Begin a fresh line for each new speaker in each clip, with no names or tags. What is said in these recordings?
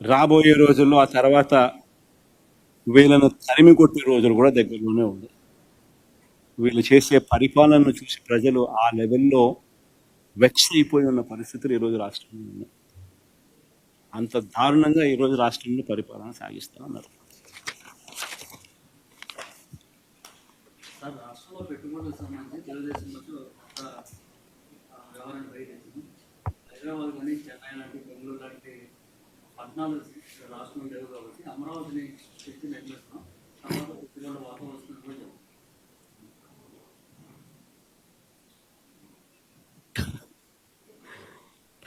రాబోయే రోజుల్లో ఆ తర్వాత వీళ్ళను తరిమి కొట్టే రోజులు కూడా దగ్గరలోనే ఉంది. వీళ్ళు చేసే పరిపాలనను చూసి ప్రజలు ఆ లెవెల్లో వెక్స్ అయిపోయి ఉన్న పరిస్థితులు ఈరోజు రాష్ట్రంలో ఉన్నాయి. అంత దారుణంగా ఈరోజు రాష్ట్రంలో పరిపాలన సాగిస్తా ఉన్నారు.
హైదరాబాద్ కానీ చెన్నై లాంటి బెంగళూరు లాంటి పద్నాలుగు రాష్ట్రం లేవు కాబట్టి అమరావతిని శక్తి నిర్మిస్తున్నాం తర్వాత పెట్టుబడుల వాతం కూడా చెప్తాం.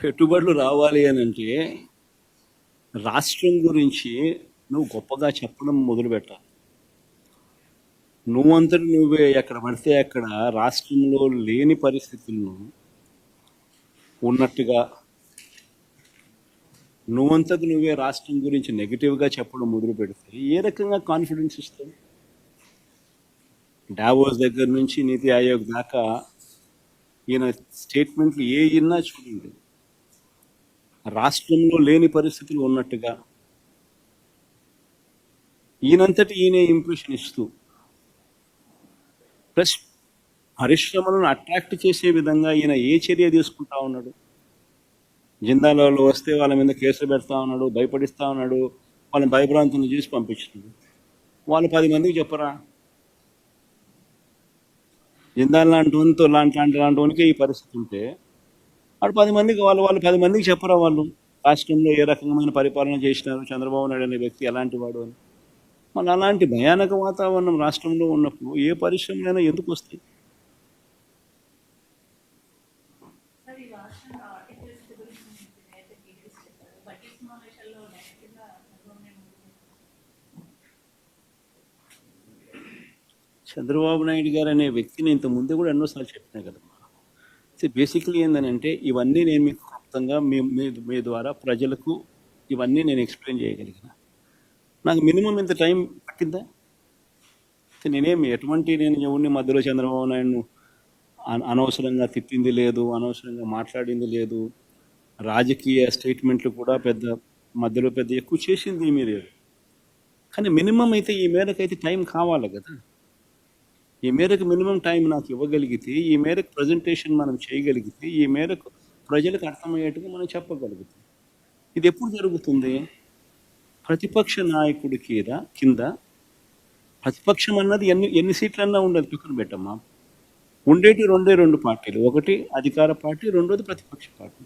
పెట్టుబడులు రావాలి అని అంటే రాష్ట్రం గురించి నువ్వు గొప్పగా చెప్పడం మొదలు పెట్టాలి. నువ్వంతటి నువ్వే ఎక్కడ పడితే అక్కడ రాష్ట్రంలో లేని పరిస్థితులను ఉన్నట్టుగా నువ్వంతకు నువ్వే రాష్ట్రం గురించి నెగిటివ్గా చెప్పడం మొదలు పెడితే ఏ రకంగా కాన్ఫిడెన్స్ ఇస్తావు? డావోస్ దగ్గర నుంచి నీతి ఆయోగ్ దాకా ఈయన స్టేట్మెంట్లు ఏ ఇన్నా చూడండి. రాష్ట్రంలో లేని పరిస్థితులు ఉన్నట్టుగా ఈయనంతటి ఈయనే ఇంప్రెషన్ ఇస్తూ ప్లస్ పరిశ్రమలను అట్రాక్ట్ చేసే విధంగా ఈయన ఏ చర్య తీసుకుంటా ఉన్నాడు? జిందాలలో వస్తే వాళ్ళ మీద కేసులు పెడతా ఉన్నాడు భయపడిస్తా ఉన్నాడు వాళ్ళని భయభ్రాంతులు చేసి పంపించినాడు. వాళ్ళు పది మందికి చెప్పరా? జిందాల్ లాంటి వంతో లాంటి లాంటి లాంటి వానికి ఈ పరిస్థితి ఉంటే వాడు పది మందికి వాళ్ళు వాళ్ళు పది మందికి చెప్పరా వాళ్ళు? రాష్ట్రంలో ఏ రకమైన పరిపాలన చేసినారు చంద్రబాబు నాయుడు అనే వ్యక్తి ఎలాంటి వాడు అని? మళ్ళీ అలాంటి భయానక వాతావరణం రాష్ట్రంలో ఉన్నప్పుడు ఏ పరిశ్రమలైనా ఎందుకు వస్తాయి
సార్ ఈ రాష్ట్రంలో ఆర్టికల్స్ గురించి మీకు నేత డీటెయిల్స్ చెప్పారు బడ్జెట్ సమావేశాల్లో డైరెక్ట్గా చంద్రబాబు నాయుడు
గారు అనే వ్యక్తిని ఇంత ముందు కూడా ఎన్నోసార్లు చెప్పినా కదమ్మా సో బేసిక్లీ ఏంటంటే ఇవన్నీ నేను మీకు క్లుప్తంగా మీ మీ మీ ద్వారా ప్రజలకు ఇవన్నీ నేను ఎక్స్ప్లెయిన్ చేయగలిగిన. నాకు మినిమం ఇంత టైం పట్టిందా? నేనేమి ఎటువంటి నేను ఎవరిని మధ్యలో చంద్రబాబు నాయుడును అన- అనవసరంగా తిట్టింది లేదు అనవసరంగా మాట్లాడింది లేదు. రాజకీయ స్టేట్మెంట్లు కూడా పెద్ద మధ్యలో పెద్ద ఎక్కువ చేసింది ఏమీ లేదు. కానీ మినిమం అయితే ఈ మేరకు అయితే టైం కావాలి కదా. ఈ మేరకు మినిమం టైం నాకు ఇవ్వగలిగితే ఈ మేరకు ప్రజెంటేషన్ మనం చేయగలిగితే ఈ మేరకు ప్రజలకు అర్థమయ్యేట్టుగా మనం చెప్పగలుగుతాం. ఇది ఎప్పుడు జరుగుతుంది? ప్రతిపక్ష నాయకుడి కింద కింద ప్రతిపక్షం అన్నది ఎన్ని ఎన్ని సీట్లన్నా ఉండదు పక్కన పెట్టమ్మా. ఉండేటి రెండే రెండు పార్టీలు. ఒకటి అధికార పార్టీ రెండోది ప్రతిపక్ష పార్టీ.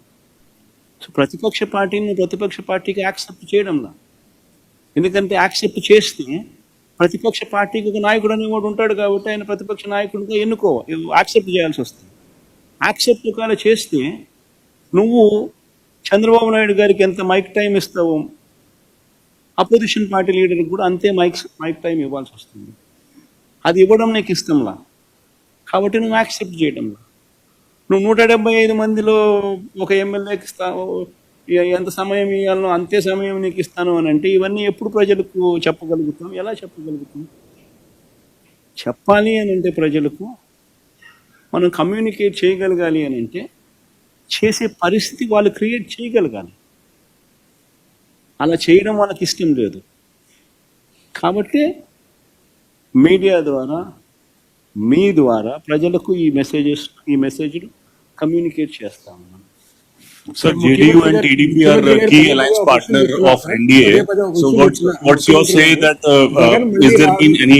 సో ప్రతిపక్ష పార్టీని ప్రతిపక్ష పార్టీకి యాక్సెప్ట్ చేయడంలా? ఎందుకంటే యాక్సెప్ట్ చేస్తే ప్రతిపక్ష పార్టీకి ఒక నాయకుడు అనేవాడు ఉంటాడు కాబట్టి ఆయన ప్రతిపక్ష నాయకుడిగా ఎన్నుకో యాక్సెప్ట్ చేయాల్సి వస్తుంది. యాక్సెప్ట్ ఒకవేళ చేస్తే నువ్వు చంద్రబాబు నాయుడు గారికి ఎంత మైక్ టైం ఇస్తావో అపోజిషన్ పార్టీ లీడర్కి కూడా అంతే మైక్ మైక్ టైం ఇవ్వాల్సి వస్తుంది. అది ఇవ్వడం నీకు ఇష్టంలా? కాబట్టి నువ్వు యాక్సెప్ట్ చేయడంలా? నువ్వు నూట డెబ్బై ఐదు మందిలో ఒక ఎమ్మెల్యేకి ఇస్తావు ఎంత సమయం ఇవ్వాలో అంతే సమయం నీకు ఇస్తాను అని అంటే ఇవన్నీ ఎప్పుడు ప్రజలకు చెప్పగలుగుతాం? ఎలా చెప్పగలుగుతాం? చెప్పాలి అని అంటే ప్రజలకు మనం కమ్యూనికేట్ చేయగలగాలి అని అంటే చేసే పరిస్థితి వాళ్ళు క్రియేట్ చేయగలగాలి. అలా చేయడం వాళ్ళకి ఇష్టం లేదు. కాబట్టి మీడియా ద్వారా మీ ద్వారా ప్రజలకు ఈ మెసేజెస్ ఈ మెసేజ్లు కమ్యూనికేట్ చేస్తాం మనం.
Sir, JDU and TDP are uh, key alliance partner of NDA. So what's, what's your say that, uh, uh, is there been any,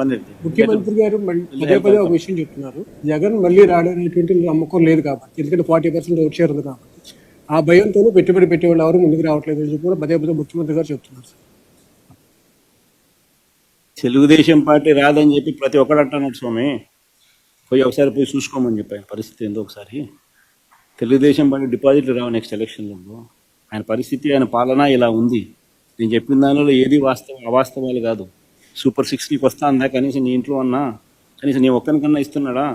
one
ముఖ్యమంత్రి గారు మళ్ళీ పదే పదే ఒక విషయం చెప్తున్నారు. జగన్ మళ్ళీ రాడనేటువంటి నమ్మకం లేదు కాబట్టి ఎందుకంటే ఫార్టీ పర్సెంట్ ఓట్ షేర్ ఉంది కాబట్టి. ఆ భయంతోనే పెట్టుబడి పెట్టేవాళ్ళు ఎవరు ముందుకు రావట్లేదు అని చెప్పి కూడా పదే పదే ముఖ్యమంత్రి గారు చెప్తున్నారు సార్.
తెలుగుదేశం పార్టీ రాదని చెప్పి ప్రతి ఒక్కడు అంటున్నాడు స్వామి. పోయి ఒకసారి పోయి చూసుకోమని చెప్పాను పరిస్థితి ఏందో ఒకసారి. తెలుగుదేశం పార్టీ డిపాజిట్లు రావు నెక్స్ట్ ఎలక్షన్లలో ఆయన పరిస్థితి ఆయన పాలన ఇలా ఉంది. నేను చెప్పిన దానిలో ఏది వాస్తవం అవాస్తవాలు కాదు. సూపర్ సిక్స్ నీకు వస్తా అందా కనీసం నీ ఇంట్లో అన్నా? కనీసం నీ ఒక్కరికన్నా ఇస్తున్నాడా?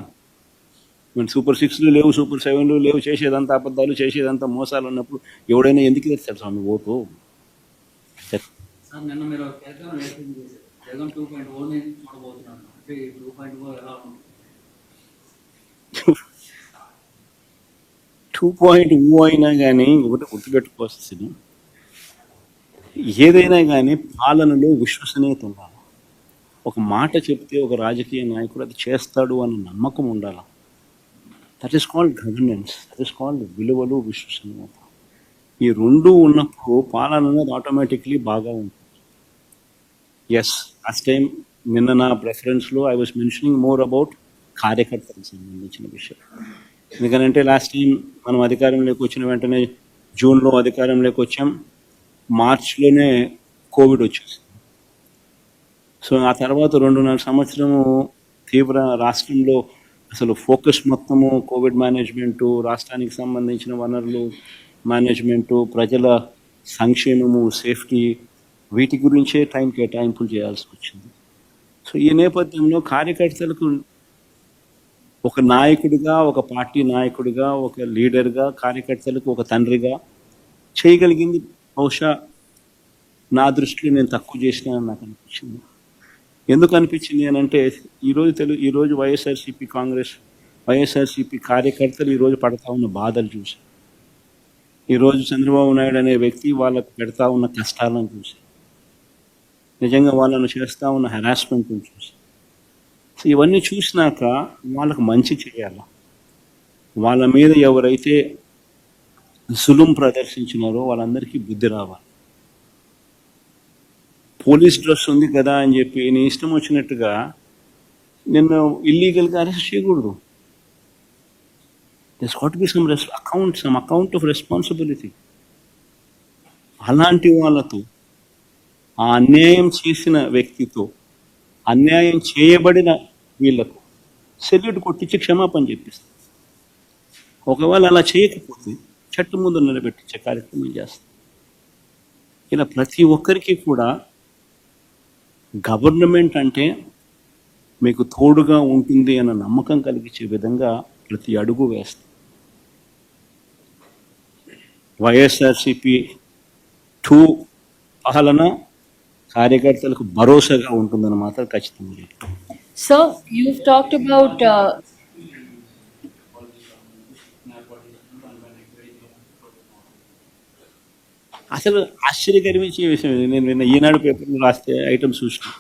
మన సూపర్ సిక్స్లు లేవు సూపర్ సెవెన్లు లేవు చేసేదంతా అబద్ధాలు చేసేదంతా మోసాలు ఉన్నప్పుడు ఎవడైనా ఎందుకు తెస్తాడు స్వామి ఓటు?
సార్. నిన్న మీరు జగన్ టూ పాయింట్ చూడబోతున్నాను. అంటే టూ పాయింట్ ఓ ఎలా ఉంటుంది
టూ పాయింట్ ఓ అయినా కానీ ఒకటి గుర్తుపెట్టుకోవాల్సింది. ఏదైనా కానీ పాలనలో విశ్వసనీయత ఉండాలి. ఒక మాట చెప్తే ఒక రాజకీయ నాయకుడు అది చేస్తాడు అన్న నమ్మకం ఉండాలి. That is called governance that is called విలువలు విశ్వసనీయత. ఈ రెండు ఉన్నప్పుడు పాలన అనేది ఆటోమేటిక్లీ బాగా ఉంటుంది. ఎస్ లాస్ట్ టైం నిన్న నా ప్రెఫరెన్స్లో I was mentioning more about కార్యకర్తలకు సంబంధించిన విషయం. ఎందుకంటే లాస్ట్ టైం మనం అధికారంలోకి వచ్చిన వెంటనే జూన్లో అధికారంలోకి వచ్చాం. మార్చ్లోనే కోవిడ్ వచ్చేసింది. సో ఆ తర్వాత రెండున్నర సంవత్సరము తీవ్ర రాష్ట్రంలో అసలు ఫోకస్ మొత్తము కోవిడ్ మేనేజ్మెంటు రాష్ట్రానికి సంబంధించిన వనరులు మేనేజ్మెంటు ప్రజల సంక్షేమము సేఫ్టీ వీటి గురించే టైం కేటాయింపులు చేయాల్సి వచ్చింది. సో ఈ నేపథ్యంలో కార్యకర్తలకు ఒక నాయకుడిగా ఒక పార్టీ నాయకుడిగా ఒక లీడర్గా కార్యకర్తలకు ఒక తండ్రిగా చేయగలిగింది. బహుశా నా దృష్టిలో నేను తక్కువ చేసినా నాకు అనిపించింది. ఎందుకు అనిపించింది అని అంటే ఈరోజు తెలుగు ఈరోజు వైఎస్ఆర్సీపీ కాంగ్రెస్ వైఎస్ఆర్సీపీ కార్యకర్తలు ఈరోజు పడతా ఉన్న బాధలు చూసి ఈరోజు చంద్రబాబు నాయుడు అనే వ్యక్తి వాళ్ళకు పెడతా ఉన్న కష్టాలను చూసి నిజంగా వాళ్ళను చేస్తూ ఉన్న హెరాస్మెంట్ని చూసి సో ఇవన్నీ చూసినాక వాళ్ళకు మంచి చేయాలి. వాళ్ళ మీద ఎవరైతే సులుం ప్రదర్శించినారో వాళ్ళందరికీ బుద్ధి రావాలి. పోలీస్ డ్రెస్ ఉంది కదా అని చెప్పి నీ ఇష్టం వచ్చినట్టుగా నిన్ను ఇల్లీగల్గా అరెస్ట్ చేయకూడదు. This got be some రెస్ account some account of responsibility అలాంటి వాళ్ళతో ఆ అన్యాయం చేసిన వ్యక్తితో అన్యాయం చేయబడిన వీళ్ళకు. సెల్యూట్ కొట్టించి క్షమాపణ చెప్పిస్తాం. ఒకవేళ అలా చేయకపోతే చట్టం ముందు నిలబెట్టించే కార్యక్రమం చేస్తాం. ఇలా ప్రతి ఒక్కరికి కూడా గవర్నమెంట్ అంటే మీకు తోడుగా ఉంటుంది అన్న నమ్మకం కలిగించే విధంగా ప్రతి అడుగు వేస్తాం. వైఎస్ఆర్సిపి టూ పాలన కార్యకర్తలకు భరోసాగా ఉంటుందని మాత్రం ఖచ్చితంగా
you've talked about, uh,
అసలు ఆశ్చర్యకరమించే విషయం. నేను నిన్న ఈనాడు పేపర్లో రాస్తే ఐటమ్స్ చూసిన.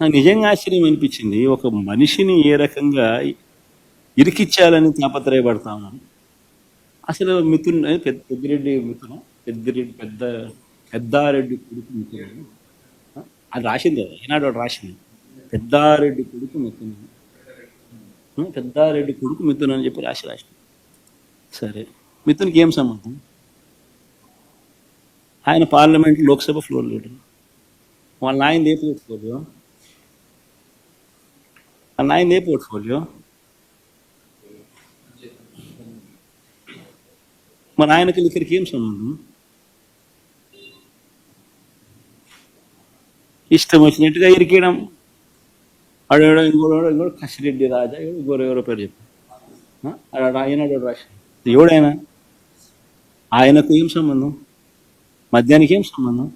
నాకు నిజంగా ఆశ్చర్యం అనిపించింది. ఒక మనిషిని ఏ రకంగా ఇరికిచ్చాలని తాపత్రయపడతా ఉన్నాను. అసలు మిథున్ పెద్ద పెద్దిరెడ్డి మిథున పెద్దిరెడ్డి పెద్ద పెద్దారెడ్డి కొడుకు మిథున. అది రాసింది కదా ఈనాడు రాసింది. పెద్దారెడ్డి కొడుకు మిథున పెద్దారెడ్డి కొడుకు మిథున అని చెప్పి రాసి రాసింది. సరే. మిత్రునికి ఏం సంబంధం? ఆయన పార్లమెంట్ లోక్సభ ఫ్లోర్ లీడర్. వాళ్ళ నాయన ఏ పోర్ట్ఫోలియో. వాళ్ళ నాయన ఏ పోర్ట్ఫోలియో. మరి ఆయనకి ఇక్కడికి ఏం సంబంధం? ఇష్టం వచ్చినట్టుగా ఇరికేయడం. అడగడం ఇంకోడో ఇంకోడు కసిరెడ్డి రాజా ఇంకోరు పేరు పేరు అడాడు ఆయన రాసి ఎవడైనా? ఆయనకు ఏం సంబంధం? మద్యానికి ఏం సంబంధం?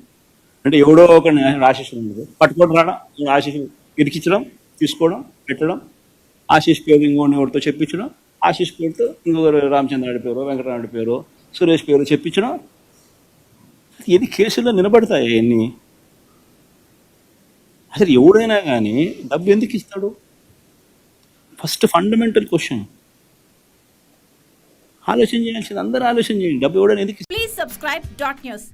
అంటే ఎవడో ఒక ఆశీస్సు ఉండదు పట్టుకోవడం రావడం ఆశీస్సు ఇరికించడం తీసుకోవడం పెట్టడం ఆశీస్ పేరు ఇంకోటి ఎవరితో చెప్పించడం ఆశీష్ పేరుతో ఇంకొకరు రామచంద్రాడి పేరు వెంకటరాముడి పేరు సురేష్ పేరు చెప్పించడం. ఇది కేసుల్లో నిలబడతాయి ఎన్ని అసలు ఎవడైనా కానీ డబ్బు ఎందుకు ఇస్తాడు? First fundamental question. ఆలోచన చేయాల్సింది అందరూ ఆలోచన చేయండి. డబ్బు ఎవడైనా ఎందుకు
ప్లీజ్ సబ్స్క్రైబ్ డాట్ న్యూస్